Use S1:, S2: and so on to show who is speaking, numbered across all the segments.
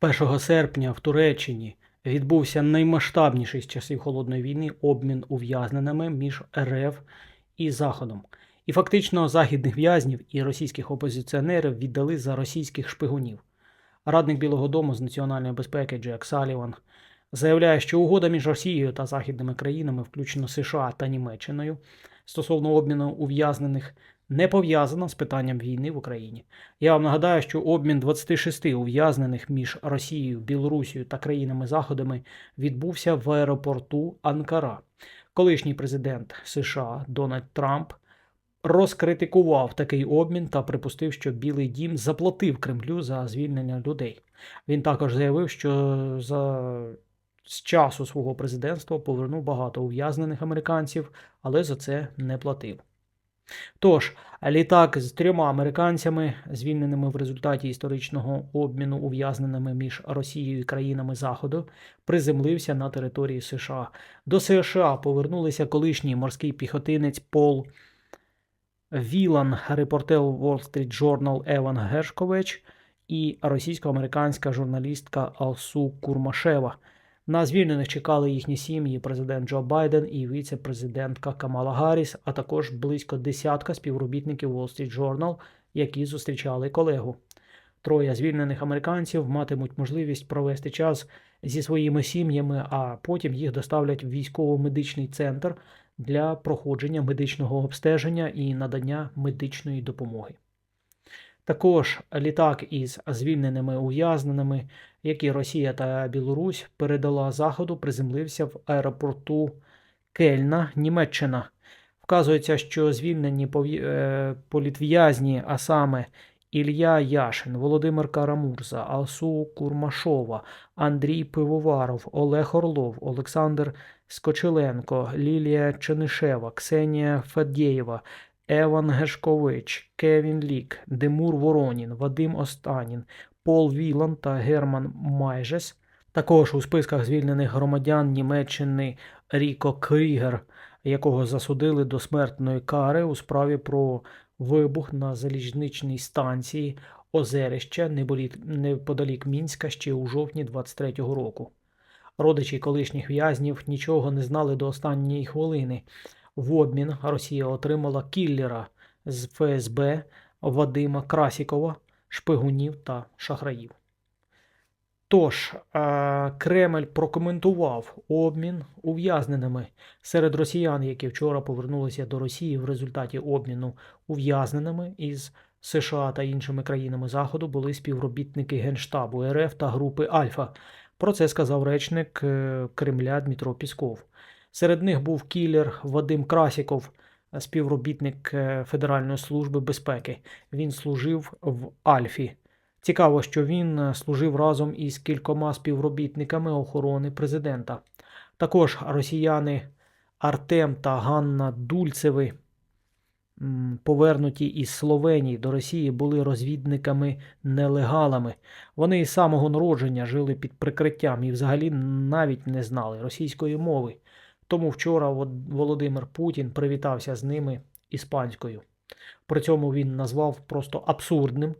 S1: 1 серпня в Туреччині відбувся наймасштабніший з часів холодної війни обмін ув'язненими між РФ і Заходом. І фактично західних в'язнів і російських опозиціонерів віддали за російських шпигунів. Радник Білого Дому з національної безпеки Джек Саліван заявляє, що угода між Росією та західними країнами, включно США та Німеччиною, стосовно обміну ув'язнених, не пов'язана з питанням війни в Україні. Я вам нагадаю, що обмін 26 ув'язнених між Росією, Білорусією та країнами Заходами відбувся в аеропорту Анкара. Колишній президент США Дональд Трамп розкритикував такий обмін та припустив, що Білий Дім заплатив Кремлю за звільнення людей. Він також заявив, що за з часу свого президентства повернув багато ув'язнених американців, але за це не платив. Тож, літак з трьома американцями, звільненими в результаті історичного обміну ув'язненими між Росією і країнами Заходу, приземлився на території США. До США повернулися колишній морський піхотинець Пол Вілан, репортер Wall Street Journal Еван Гершкович і російсько-американська журналістка Алсу Курмашева. На звільнених чекали їхні сім'ї, президент Джо Байден і віце-президентка Камала Гарріс, а також близько десятка співробітників Wall Street Journal, які зустрічали колегу. Троє звільнених американців матимуть можливість провести час зі своїми сім'ями, а потім їх доставлять в військово-медичний центр для проходження медичного обстеження і надання медичної допомоги. Також літак із звільненими ув'язненими, які Росія та Білорусь передала Заходу, приземлився в аеропорту Кельна, Німеччина. Вказується, що звільнені е, політв'язні, а саме Ілля Яшин, Володимир Карамурза, Алсу Курмашова, Андрій Пивоваров, Олег Орлов, Олександр Скочеленко, Лілія Ченишева, Ксенія Фадєєва, Еван Гешкович, Кевін Лік, Демур Воронін, Вадим Останін, Пол Вілан та Герман Майжес. Також у списках звільнених громадян Німеччини Ріко Крігер, якого засудили до смертної кари у справі про вибух на залізничній станції Озерище неподалік Мінська ще у жовтні 23-го року. Родичі колишніх в'язнів нічого не знали до останньої хвилини. В обмін Росія отримала кіллера з ФСБ Вадима Красікова, шпигунів та шахраїв. Тож, е, Кремль прокоментував обмін ув'язненими серед росіян, які вчора повернулися до Росії в результаті обміну ув'язненими із США та іншими країнами Заходу були співробітники Генштабу РФ та групи Альфа. Про це сказав речник е, Кремля Дмитро Пісков. Серед них був кілер Вадим Красіков, співробітник е, Федеральної служби безпеки. Він служив в Альфі. Цікаво, що він е, служив разом із кількома співробітниками охорони президента. Також росіяни Артем та Ганна Дульцеви, повернуті із Словенії до Росії, були розвідниками-нелегалами. Вони із самого народження жили під прикриттям і взагалі навіть не знали російської мови. Тому вчора Володимир Путін привітався з ними іспанською. При цьому він назвав просто абсурдним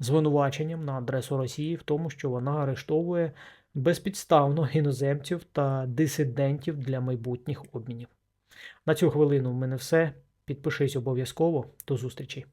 S1: звинуваченням на адресу Росії в тому, що вона арештовує безпідставно іноземців та дисидентів для майбутніх обмінів. На цю хвилину в мене все. Підпишись обов'язково. До зустрічі!